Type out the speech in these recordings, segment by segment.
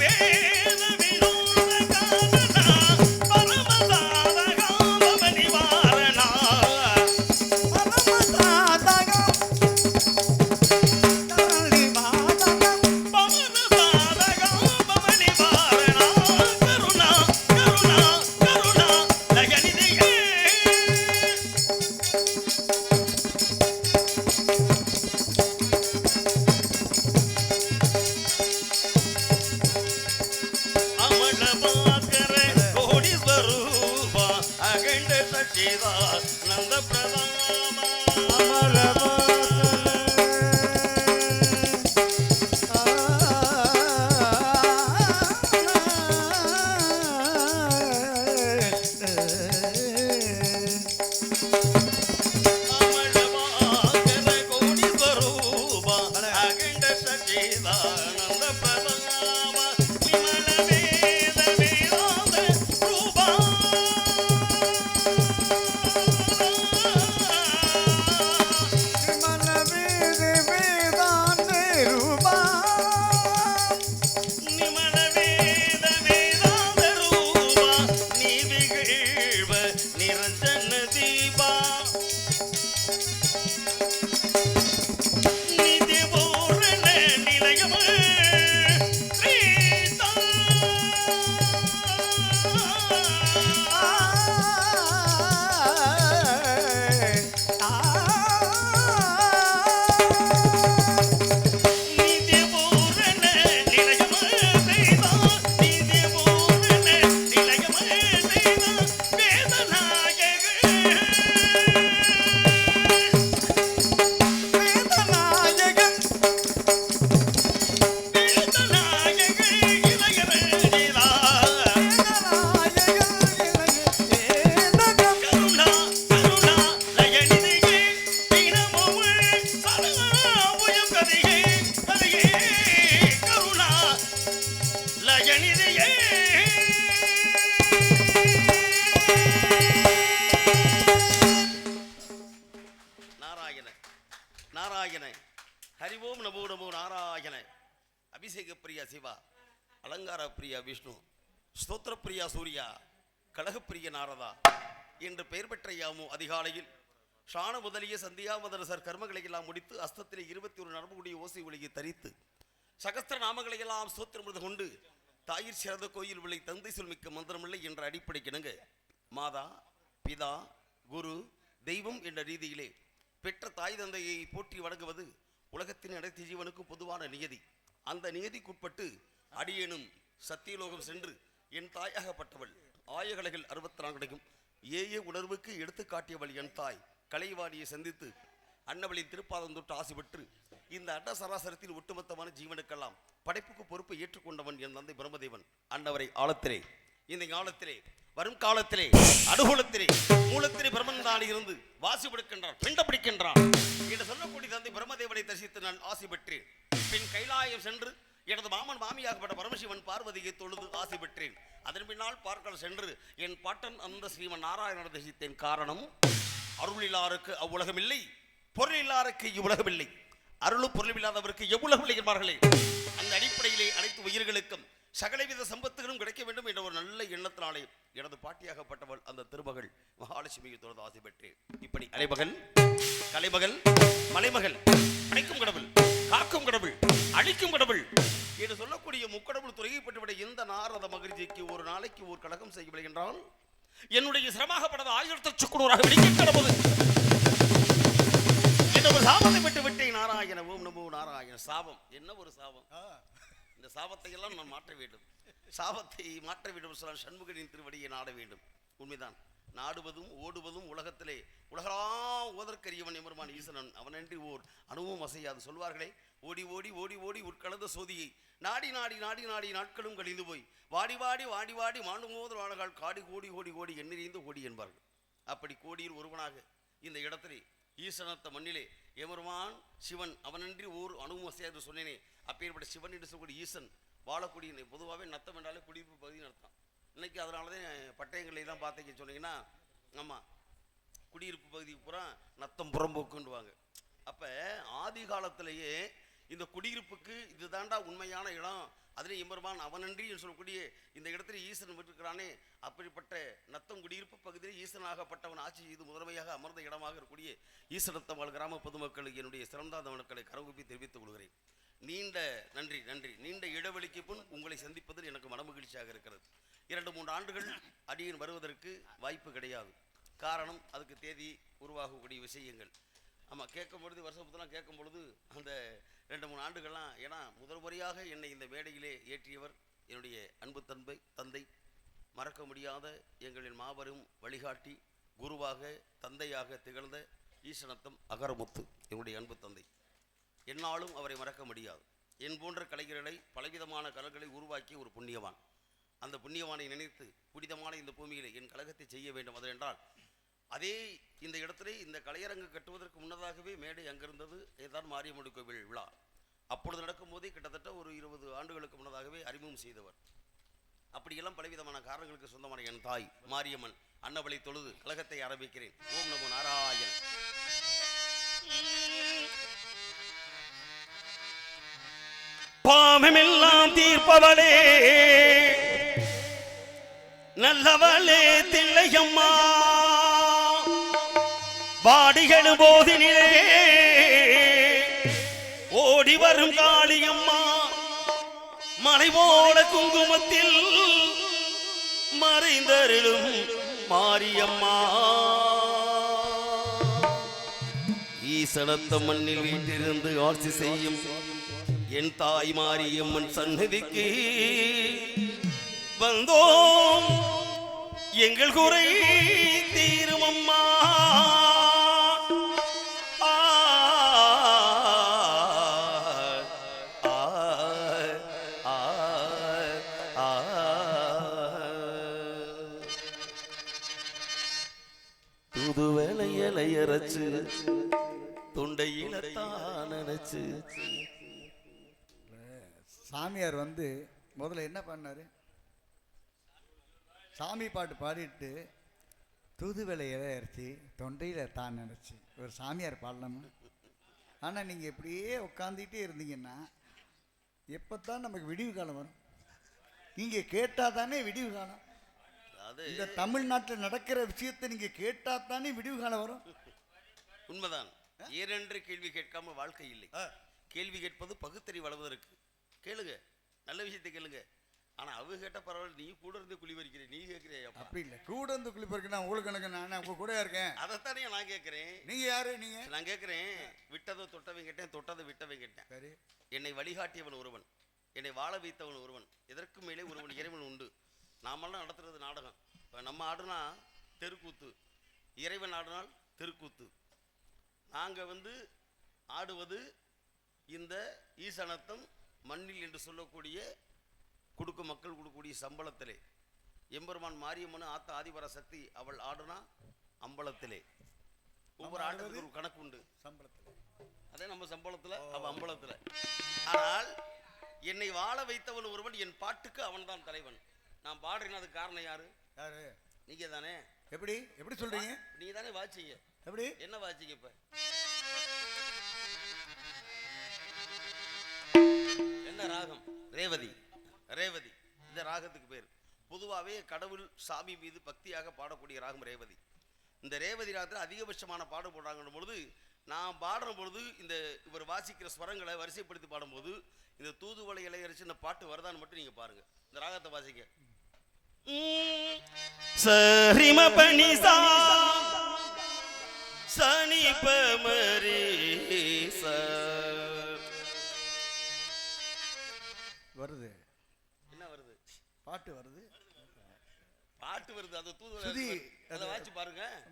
Yeah. Narayana. ஹரிவோம் நமோ நமோ நாராயண. அபிஷேக பிரியா சிவா அலங்கார பிரியா விஷ்ணு ஸ்தோத்திர பிரியா சூர்யா கழகப்பிரிய நாரதா என்று பெயர் பெற்ற யாமோ அதிகாலையில் ஷான முதலிய சந்தியா மதரசர் கர்மங்களை எல்லாம் முடித்து அஸ்தத்திலே இருபத்தி ஒரு நரம்புடைய ஓசை ஒளியை தரித்து சகஸ்திர நாமங்களை எல்லாம் ஸ்தோத்திரமிருது கொண்டு தாயிற் சிறந்த கோயில் விளை தந்தை சொல்மிக்க மந்திரமில்லை என்ற அடிப்படை கிணங்க. மாதா பிதா குரு தெய்வம் என்ற ரீதியிலே பெற்ற தாய் தந்தையை போற்றி வணங்குவது உலகத்தின் அனைத்து ஜீவனுக்கும் பொதுவான நியதி. அந்த நியதிக்குட்பட்டு அடியேனும் சத்தியலோகம் சென்று என் தாயாகப்பட்டவள் ஆயகலைகள் அறுபத்தி நான்கு ஏய உணர்வுக்கு எடுத்துக்காட்டியவள் என் தாய் கலைவாணியை சந்தித்து அன்னவளின் திருப்பாதம் தொட்டு ஆசை பெற்று இந்த அண்ட சராசரத்தில் ஒட்டுமொத்தமான ஜீவனுக்கெல்லாம் படைப்புக்கு பொறுப்பை ஏற்றுக்கொண்டவன் என் தந்தை பிரம்மதேவன். அன்னவரை ஆழத்திலே இந்த ஞானத்திலே வரும் காலத்திலே அனுகூலத்திலே மூலத்திலே பிரம்மந்தாடி இருந்து வாசி பிடிக்கின்றான் பிண்ட பிடிக்கின்றான் என்று சொல்லக்கூடிய தந்தை பிரம்மதேவனை தரிசித்து நான் ஆசை பெற்றேன். பின் கைலாயம் சென்று எனது மாமன் மாமியாகப்பட்ட பரமசிவன் பார்வதியை தொழுது ஆசை பெற்றேன். அதன் பின்னால் பார்க்கல் சென்று என் பாட்டன் அந்த ஸ்ரீமன் நாராயணனை தரிசித்தேன். காரணம் அருளிலாருக்கு அவ்வுலகம் இல்லை பொருளில்லாருக்கு இவ்வுலகம் இல்லை அருளும் பொருளும் இல்லாதவருக்கு எவ்வுலகம் இல்லை என்பார்களே. அந்த அடிப்படையிலே அனைத்து உயிர்களுக்கும் சகலவித சம்பத்துகளும் கிடைக்க வேண்டும் என்ற ஒரு நல்ல எண்ணத்தினாலே எனது பாட்டியாகப்பட்டவள் அந்த திருமகள் மகாலட்சுமியை தொடர்ந்து ஆசை பெற்று இப்படி அலைமகள் கலைமகள் மலைமகள் அழைக்கும் கடவுள் காக்கும் கடவுள் அழிக்கும் கடவுள் என்று சொல்லக்கூடிய முக்கடவுள் துறையப்பட்டுவிட இந்த நாரத மகிழ்ச்சிக்கு ஒரு நாளைக்கு ஒரு கழகம் செய்யவில்லை என்றால் என்னுடைய சிரமாகப்படாத ஆயிரத்தி சுக்குனூராக வெடிக்க கிடப்பது. என்ற ஒரு சாபத்தை விட்டு விட்டேன் நாராயண ஓம் நமோ நாராயண. சாபம். என்ன ஒரு சாபம்? இந்த சாபத்தை எல்லாம் நான் மாற்ற வேண்டும். சாபத்தை மாற்ற வேண்டும் சொன்னால் சண்முகனின் திருவடியை நாட வேண்டும். உண்மைதான். நாடுவதும் ஓடுவதும் உலகத்திலே உலகலாம் ஓதற்கரியவன் எம்பெருமான் ஈசனன். அவனன்றி ஓர் அணுவும் அசையாது சொல்வார்களே ஓடி ஓடி ஓடி ஓடி உட்கலந்த சோதியை. நாடி நாடி நாடி நாடி நாட்களும் கழிந்து போய். வாடி வாடி வாடி வாடி மாண்டு வாழகால் காடி கோடி ஓடி ஓடி எண்ணிறைந்து ஓடி என்பார்கள். அப்படி கோடியில் ஒருவனாக இந்த இடத்திலே ஈசனத்த மண்ணிலே எமருமான் சிவன் அவனன்றி ஓர் அணுவும் அசையாது சொன்னேனே. அப்பேற்பட்ட சிவன் என்று சொல்லக்கூடிய ஈசன் வாழக்கூடிய பொதுவாகவே நத்தம் என்றாலே குடியிருப்பு பகுதின்னு அர்த்தம். இன்னைக்கு அதனால தான் பட்டயங்களை தான் பார்த்தீங்க சொன்னீங்கன்னா ஆமாம் குடியிருப்பு பகுதிக்கு பூரா நத்தம் புறம்போக்குன்றுவாங்க அப்போ ஆதி காலத்திலேயே இந்த குடியிருப்புக்கு இதுதாண்டா உண்மையான இடம் அதிலே இம்பருமான் அவனன்றி என்று சொல்லக்கூடிய இந்த இடத்துல ஈசன் இருக்கிறானே அப்படிப்பட்ட நத்தம் குடியிருப்பு பகுதியில் ஈசனாகப்பட்டவன் ஆட்சி செய்து முதன்மையாக அமர்ந்த இடமாக இருக்கக்கூடிய ஈசனத்தவாள் கிராம பொதுமக்களுக்கு என்னுடைய சிறந்தாத மனுக்களை கரங்குப்பி தெரிவித்துக் கொள்கிறேன். நீண்ட நன்றி நன்றி. நீண்ட இடைவெளிக்கு பின் உங்களை சந்திப்பதில் எனக்கு மனமகிழ்ச்சியாக இருக்கிறது. இரண்டு மூன்று ஆண்டுகள் அடியின் வருவதற்கு வாய்ப்பு கிடையாது. காரணம் அதுக்கு தேதி உருவாகக்கூடிய விஷயங்கள். ஆமாம் கேட்கும் பொழுது வருஷத்துலாம் கேட்கும் பொழுது அந்த ரெண்டு மூணு ஆண்டுகள்லாம் ஏன்னா முதல் முறையாக என்னை இந்த மேடையிலே ஏற்றியவர் என்னுடைய அன்பு தந்தை தந்தை. மறக்க முடியாத எங்களின் மாபெரும் வழிகாட்டி குருவாக தந்தையாக திகழ்ந்த ஈசனத்தம் அகரமுத்து என்னுடைய அன்பு தந்தை. என்னாலும் அவரை மறக்க முடியாது. என் போன்ற கலைஞர்களை பலவிதமான கலர்களை உருவாக்கிய ஒரு புண்ணியவான். அந்த புண்ணியவானை நினைத்து புனிதமான இந்த பூமியில் என் கழகத்தை செய்ய வேண்டும் அதென்றால் அதே இந்த இடத்திலே இந்த கலையரங்கு கட்டுவதற்கு முன்னதாகவே மேடை அங்கிருந்தது இதுதான் மாரியம்மன் கோவில் விழா. அப்பொழுது நடக்கும்போதே கிட்டத்தட்ட ஒரு இருபது ஆண்டுகளுக்கு முன்னதாகவே அறிமுகம் செய்தவர். அப்படியெல்லாம் பலவிதமான காரணங்களுக்கு சொந்தமான என் தாய் மாரியம்மன் அன்னபலை தொழுது கழகத்தை ஆரம்பிக்கிறேன். ஓம் நமோ நாராயணன். பாவமெல்லாம் தீர்ப்பவளே. நல்லவளே தில்லையம்மா. பாடிகளும் போதினிலே. ஓடி வரும் காளியம்மா. மலை போல குங்குமத்தில் மறைந்தருளும் மாரியம்மா. ஈசனத்த மண்ணில் வீட்டிருந்து ஆட்சி செய்யும் என் தாய் மாரியம்மன் சன்னதிக்கு வந்தோம் எங்கள் குறை தீரும் அம்மா ஆ, ஆ, ஆ, ஆ. தொண்டையில தான் நினைச்சு சாமியார் வந்து முதல்ல என்ன பண்ணாரு? சாமி பாட்டு பாடிட்டு தூதுவளை இலையரிச்சு தொண்டையில் தான் நினச்சி. ஒரு சாமியார் பாடலாமா ஆனால் நீங்கள் இப்படியே உட்காந்துக்கிட்டே இருந்தீங்கன்னா எப்போ தான் நமக்கு விடிவு காலம் வரும்? நீங்கள் கேட்டால் தானே விடிவு காலம்? இந்த தமிழ்நாட்டில் நடக்கிற விஷயத்தை நீங்கள் கேட்டால் தானே விடிவு காலம் வரும்? உண்மைதான். ஏனென்று கேள்வி கேட்காம வாழ்க்கை இல்லை. கேள்வி கேட்பது பகுத்தறி வளர்வதற்கு. கேளுங்க. நல்ல விஷயத்தை கேளுங்க. ஆனா அவங்க கேட்ட பரவாயில்ல நீ கூட இருந்து குழி வரிக்கிற நீ கேட்கிறியா அப்படி இல்லை. கூட இருந்து குளிப்பருக்கு நான் உங்களுக்கு எனக்கு நான் உங்கள் கூட இருக்கேன்? அதைத்தானே நான் கேட்கிறேன் நீங்கள் யாரு நீங்கள் நான் கேட்கிறேன் விட்டதை தொட்டவன் கேட்டேன் தொட்டதை விட்டவன் கேட்டேன். சரி. என்னை வழிகாட்டியவன் ஒருவன். என்னை வாழ வைத்தவன் ஒருவன். இதற்கு மேலே ஒருவன் இறைவன் உண்டு? நாமெல்லாம் நடத்துறது நாடகம். இப்போ நம்ம ஆடுனா தெருக்கூத்து. இறைவன் ஆடினால் தெருக்கூத்து. நாங்கள் வந்து ஆடுவது இந்த ஈசனத்தம் மண்ணில் என்று சொல்லக்கூடிய கொடுக்க மக்கள் கொடுக்கக்கூடிய சம்பளத்திலே. எம்பெருமான் மாரியம்மன் ஆத்த ஆதிபர சக்தி அவள் ஆடுனா அம்பலத்திலே. ஒவ்வொரு ஆட்டத்துக்கு ஒரு கணக்கு உண்டு. சம்பளத்தில். அதே நம்ம சம்பளத்துல அவ அம்பலத்துல. ஆனால் என்னை வாழ வைத்தவன் ஒருவன் என் பாட்டுக்கு அவன்தான் தலைவன். நான் பாடுறேன் அதுக்கு காரணம் யாரு? யாரு? நீங்க தானே எப்படி? எப்படி சொல்றீங்க? நீங்க தானே வாச்சிங்க. எப்படி? என்ன வாச்சிங்க இப்ப? என்ன ராகம் ரேவதி ரேவதி இந்த ராகத்துக்கு பேர். பொதுவாகவே கடவுள் சாமி மீது பக்தியாக பாடக்கூடிய ராகம் ரேவதி. இந்த ரேவதி ராகத்தில் அதிகபட்சமான பாடு போடுறாங்கன்னும் பொழுது நான் பாடுற பொழுது இந்த இவர் வாசிக்கிற ஸ்வரங்களை வரிசைப்படுத்தி பாடும்போது இந்த தூதுவளை இலையரிச்சு இந்த பாட்டு வருதான்னு மட்டும் நீங்கள் பாருங்கள் இந்த ராகத்தை வாசிக்க சரிம பணி சா சனி பமரி வருது. என்ன வருது? பாட்டு வருது. பாட்டு வருது அந்த தூதுவளை. அதை அது- வாசி பாருங்க.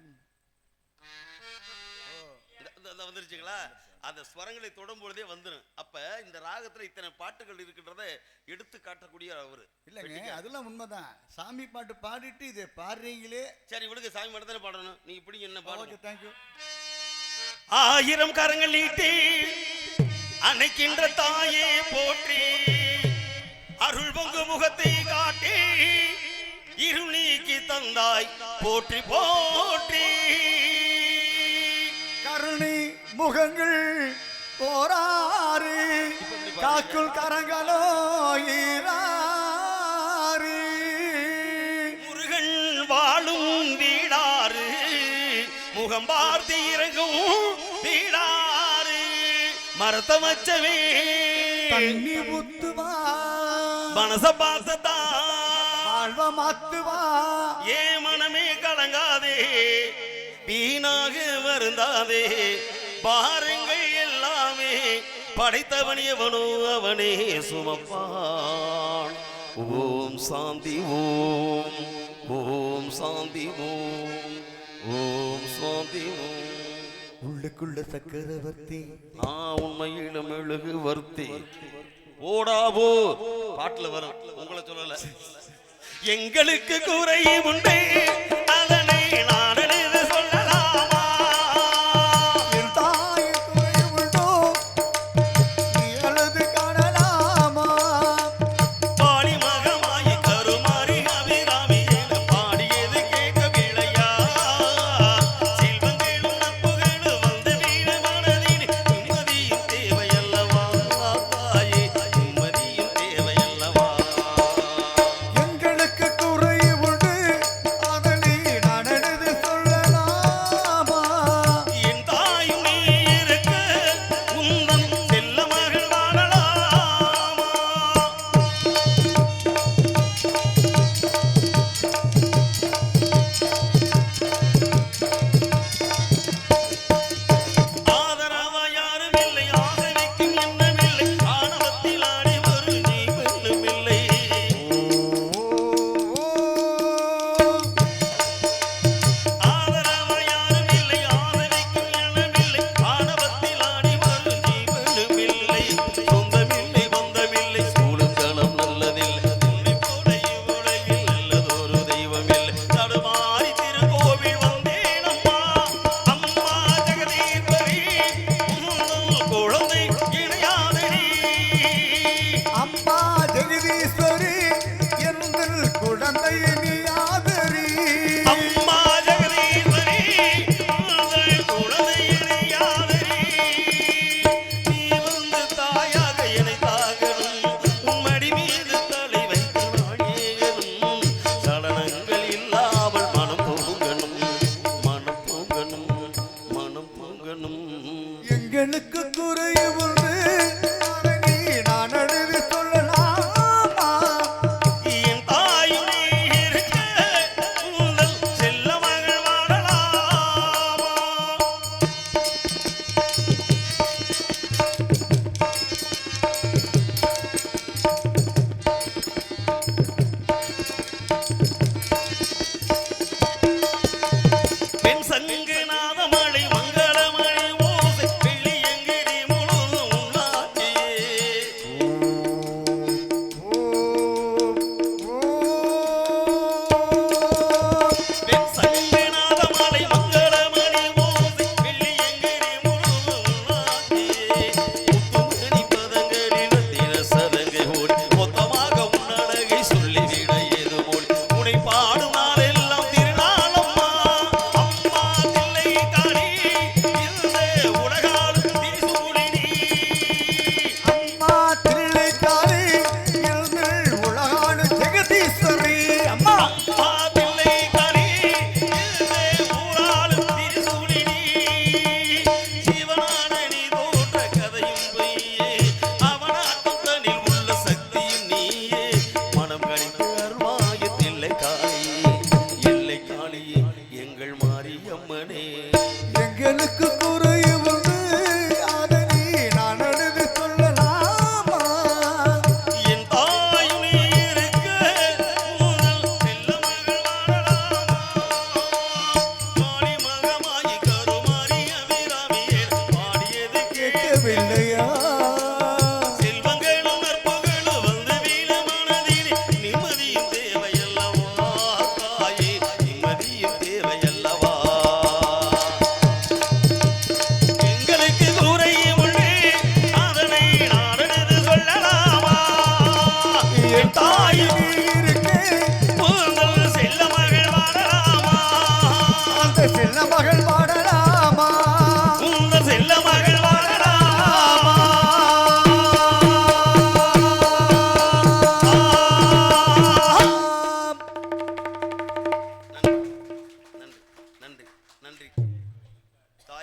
வந்துருச்சுங்களா? அந்த ஸ்வரங்களை தொடும் பொழுதே வந்துடும் அப்ப இந்த ராகத்துல இத்தனை பாட்டுகள் இருக்கின்றத எடுத்து காட்டக்கூடிய அவரு. இல்லைங்க அதெல்லாம் உண்மைதான். சாமி பாட்டு பாடிட்டு இதை பாடுறீங்களே. சரி இவளுக்கு சாமி தானே பாடணும். நீங்க இப்படி என்ன பாடுங்க தேங்க்யூ ஆயிரம் கரங்கள் நீட்டி அணைக்கின்ற தாயே போற்றி. அருள் பொங்கு முகத்தை காட்டி இருள் நீக்கி தந்தாய். போற்றி போற்றி. கருணை முகங்கள் போராறு காக்குள் கரங்களோ ஈராறு. முருகன் வாழும் வீடாறு முகம் பார்த்து இறங்கும் வீடாறு. மரத்த வச்சவே தண்ணி ஊத்துவா மனச பார்த்ததான் வாழ்வ மாத்துவா ஏ மனமே கலங்காதே. வீணாக வருந்தாதே. பாருங்கள் எல்லாமே. படைத்தவன் எவனோ அவனே சுமப்பான். ஓம் சாந்தி ஓம். ஓம் சாந்தி ஓம். ஓம் சாந்தி ஓம். உள்ளுக்குள்ள சக்கரவர்த்தி. ஆ உண்மையிலும் மெழுகு வர்த்தி ஓடாவோ பாட்டுல வரும். உங்களை சொல்லல. எங்களுக்கு குறையும் உண்டு. அதனை நான்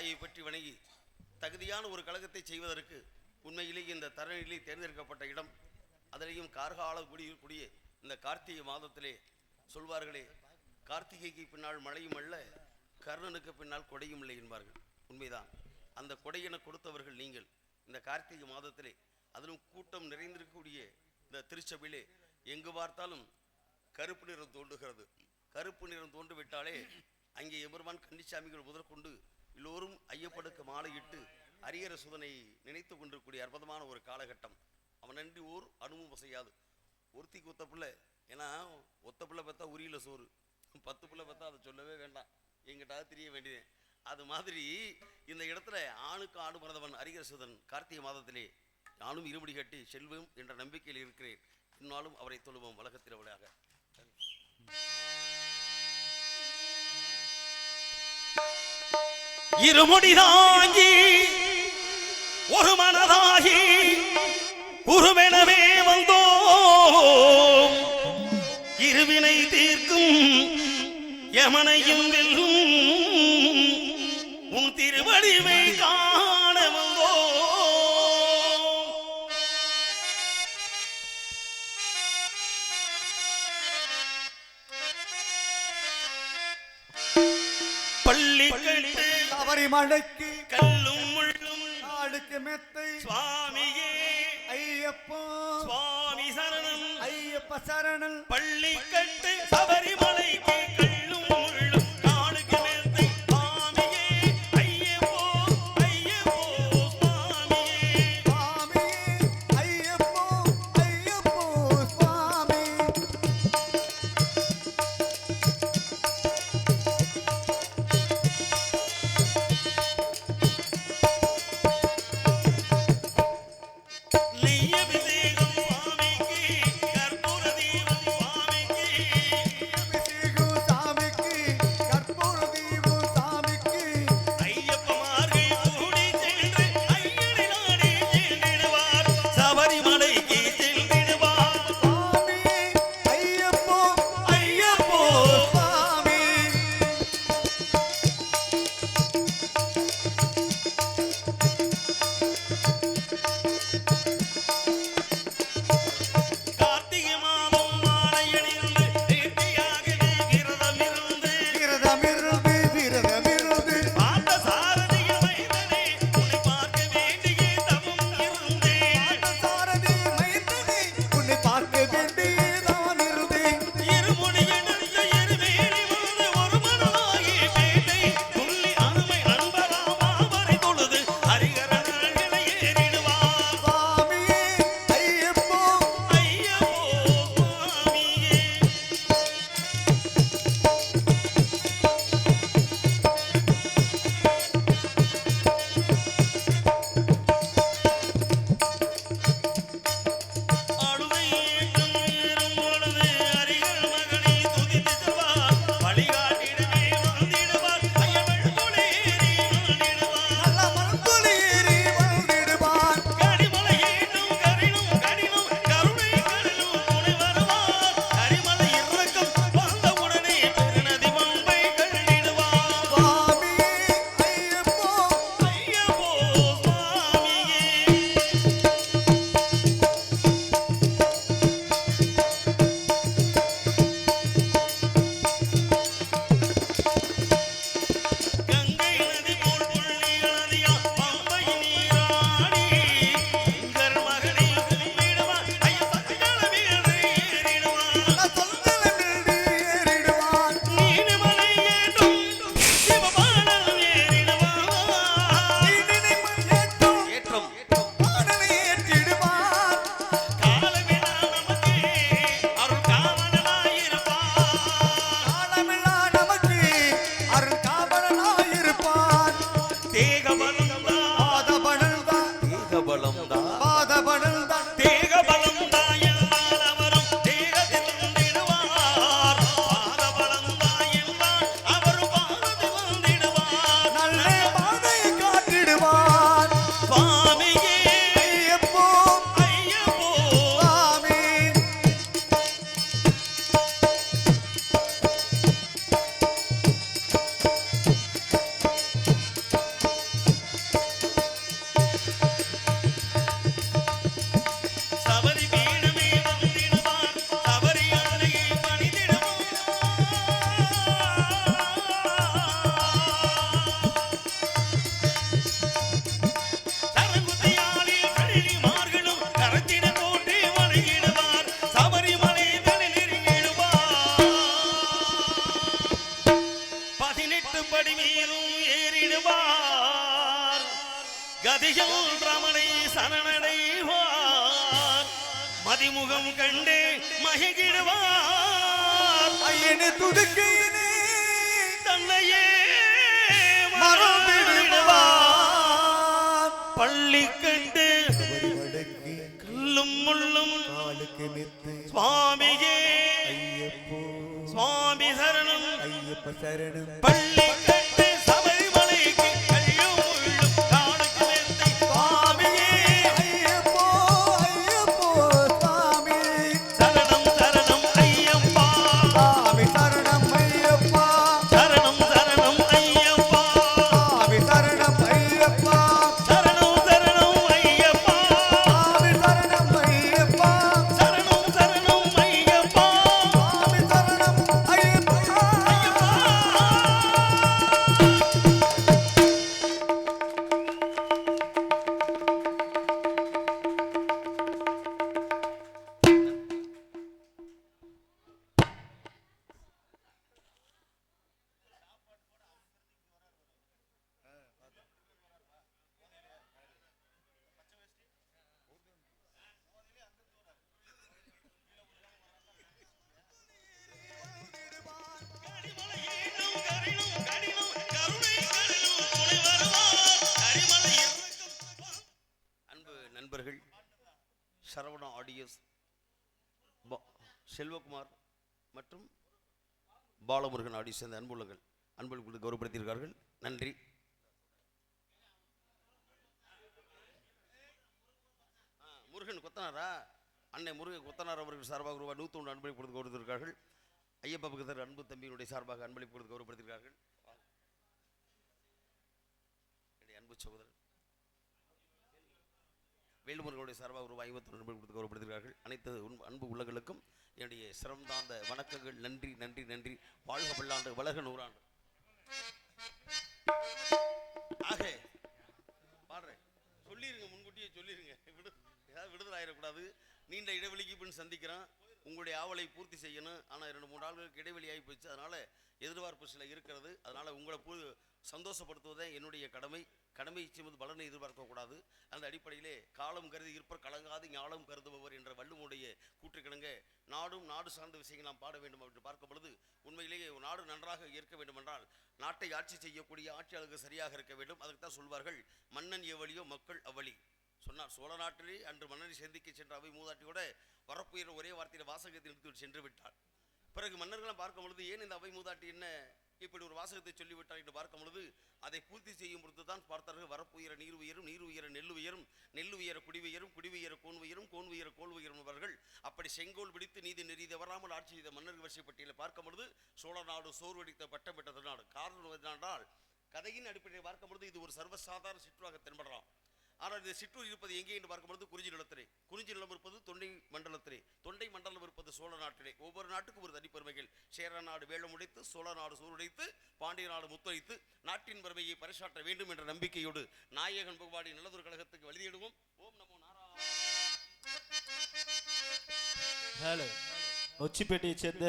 தாயை பற்றி வணங்கி தகுதியான ஒரு கழகத்தை செய்வதற்கு உண்மையிலேயே இந்த தரணிலே தேர்ந்தெடுக்கப்பட்ட இடம் அதிலேயும் கார்கால குடியிருக்கூடிய இந்த கார்த்திகை மாதத்திலே சொல்வார்களே கார்த்திகைக்கு பின்னால் மழையும் அல்ல கர்ணனுக்கு பின்னால் கொடையும் இல்லை என்பார்கள். உண்மைதான். அந்த கொடையினை கொடுத்தவர்கள் நீங்கள். இந்த கார்த்திகை மாதத்திலே அதிலும் கூட்டம் நிறைந்திருக்கக்கூடிய இந்த திருச்சபையிலே எங்கு பார்த்தாலும் கருப்பு நிறம் தோன்றுகிறது. கருப்பு நிறம் தோன்றுவிட்டாலே அங்கே எபெருமான் கன்னிசாமிகள் முதற்கொண்டு எல்லோரும் ஐயப்படுக்க மாலையிட்டு அரியர சுதனை நினைத்து கொண்டிருக்கூடிய அற்புதமான ஒரு காலகட்டம். அவனன்றி ஓர் அனுபவம் செய்யாது ஒருத்திக்கு ஒத்த பிள்ளை. ஏன்னா ஒத்த பிள்ளை பார்த்தா உரியல சோறு. பத்து பிள்ளை பார்த்தா அதை சொல்லவே வேண்டாம். எங்கிட்டாவது தெரிய வேண்டியது. அது மாதிரி இந்த இடத்துல ஆணுக்கு ஆடு பிறந்தவன் அரிகரசுதன் கார்த்திகை மாதத்திலே நானும் இருமுடி கட்டி செல்வம் என்ற நம்பிக்கையில் இருக்கிறேன். இந்நாளும் அவரை தொழுவோம் வழக்கத்திரவளாக இருமுடி இருமுடிதாங்கி ஒரு மனதாகி உருவெனவே வந்தோம். இருவினை தீர்க்கும் யமனையும் வெல்லும். உன் திருவடிவே சபரிமலைக்கு கல்லும் முள்ளும் ஆடுக்கு மெத்தை. சுவாமியே. ஐயப்பா. சுவாமி சரணம். ஐயப்ப சரணல் பள்ளி சுவாமியே. ஐயப்போ. சுவாமி சரணம். ஐயப்ப சரணம். பள்ளி செல்வகுமார் மற்றும் பாலமுருகன் ஆடி சேர்ந்த அன்புள்ளங்கள் அன்புகள் கொடுத்து கௌரவப்படுத்தியிருக்கார்கள் நன்றி. முருகன் கொத்தனாரா? அன்னை முருகன் கொத்தனார் அவர்கள் சார்பாக ரூபாய் நூற்றி ஒன்று அன்பளிப்பு கொடுத்து கௌரவித்திருக்கார்கள் ஐயப்பா பக்தர் அன்பு தம்பியினுடைய சார்பாக அன்பளிப்பு கொடுத்து கௌரவப்படுத்தியிருக்கார்கள் அன்பு சகோதரர். வேலுமுருகனுடைய சார்பாக ரூபாய் ஐம்பத்தி ஒன்று கொடுத்து கௌரவப்படுத்துகிறார்கள் அனைத்து அன்பு உள்ளங்களுக்கும் என்னுடைய சிறந்தாந்த வணக்கங்கள். நன்றி நன்றி நன்றி. வாழ்க பல்லாண்டு வளர்க நூறாண்டு. ஆக பாடுறேன். சொல்லிருங்க முன்கூட்டியே சொல்லிருங்க. விடு ஏதாவது விடுதல் ஆயிடக்கூடாது. நீண்ட இடைவெளிக்கு பின் சந்திக்கிறேன். உங்களுடைய ஆவலை பூர்த்தி செய்யணும். ஆனால் இரண்டு மூணு நாள்களுக்கு இடைவெளி ஆகி போச்சு அதனால எதிர்பார்ப்பு சில இருக்கிறது. அதனால் உங்களை பூ சந்தோஷப்படுத்துவதே என்னுடைய கடமை. கடமை செய்வது பலனை எதிர்பார்க்கக்கூடாது. அந்த அடிப்படையிலே காலம் கருதி இருப்பர் கலங்காது ஞாலம் கருதுபவர் என்ற வள்ளுவனுடைய கூற்றுக்கிழங்க நாடும் நாடு சார்ந்த விஷயங்கள் நாம் பாட வேண்டும் என்று பார்க்கும் பொழுது உண்மையிலேயே ஒரு நாடு நன்றாக இருக்க வேண்டுமென்றால் நாட்டை ஆட்சி செய்யக்கூடிய ஆட்சியாளர்கள் சரியாக இருக்க வேண்டும். அதுக்கு தான் சொல்வார்கள் மன்னன் எவ்வளியோ மக்கள் அவ்வளி சொன்னார். சோழ நாட்டிலே அன்று மன்னனை சந்திக்க சென்ற அவை மூதாட்டியோட வரப்புயர் ஒரே வார்த்தையில் வாசகத்தில் நிறுத்தி சென்று விட்டார் பிறகு மன்னர்களாம் பார்க்கும் பொழுது ஏன் இந்த அவை மூதாட்டி என்ன? இப்படி ஒரு வாசகத்தை சொல்லிவிட்டார் என்று பார்க்கும் பொழுது அதை பூர்த்தி செய்யும் பொழுது தான் பார்த்தார்கள் வரப்பு உயர நீர் உயரும் நீர் உயர நெல் உயரும் நெல் உயர குடி உயரும் குடி உயர கோன் உயரும் கோன் உயர கோல் உயரும் அவர்கள் அப்படி செங்கோல் பிடித்து நீதி நெறி தவறாமல் ஆட்சி செய்த மன்னர் வரிசை பட்டியலை பார்க்கும் பொழுது சோழ நாடு சோர்வடித்த பட்டம் பெற்ற திருநாடு காரணம் என்னென்றால் கதையின் அடிப்படையில் பார்க்கும் பொழுது இது ஒரு சர்வசாதாரண சிற்றுவாக தென்படலாம். ஆனால் இந்த சிற்றூர் இருப்பது எங்கே என்று பார்க்கும்பொழுது குறிஞ்சி நிலத்திலே. குறிஞ்சி நிலம் இருப்பது தொண்டை மண்டலத்திலே. தொண்டை மண்டலம் இருப்பது சோழ நாட்டிலே. ஒவ்வொரு நாட்டுக்கும் ஒரு தனிப்பெருமைகள் சேர நாடு வேளமுடைத்து சோழ நாடு சூருடைத்து பாண்டிய நாடு முத்தொழித்து நாட்டின் பெருமையை பறைசாற்ற வேண்டும் என்ற நம்பிக்கையோடு நாயகன் புகவாடி நல்லதொரு கழகத்துக்கு வழியிடுவோம் ஓம் நமோ ஹலோ. நொச்சிப்பேட்டையைச் சேர்ந்த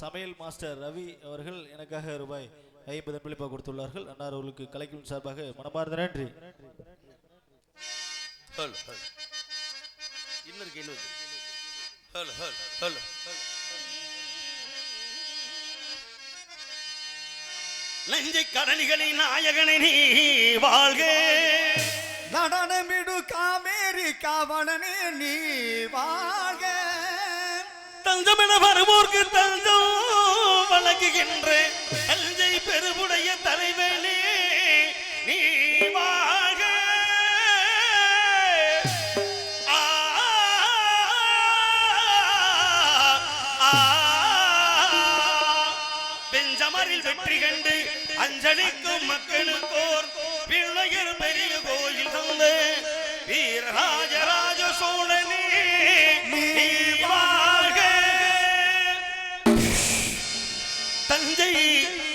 சமையல் மாஸ்டர் ரவி அவர்கள் எனக்காக ரூபாய் ஐம்பது அன்பளிப்பாக கொடுத்துள்ளார்கள். அன்னார் அவர்களுக்கு கலைக்கும் சார்பாக மனமார்ந்த நன்றி. ஹல் ஹல் இன்னொரு கேள்வி ஹல் ஹல் ஹல் நெஞ்சை கடலிகளின் நாயகனை நீ வாழ்க. நடனமிடு காவேரி காவலனே நீ வாழ்க. தஞ்சமென வருவோர்க்கு தஞ்சம் வழங்குகின்ற தஞ்சை பெருமுடைய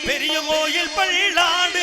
பெரிய கோயில் பல்லாண்டு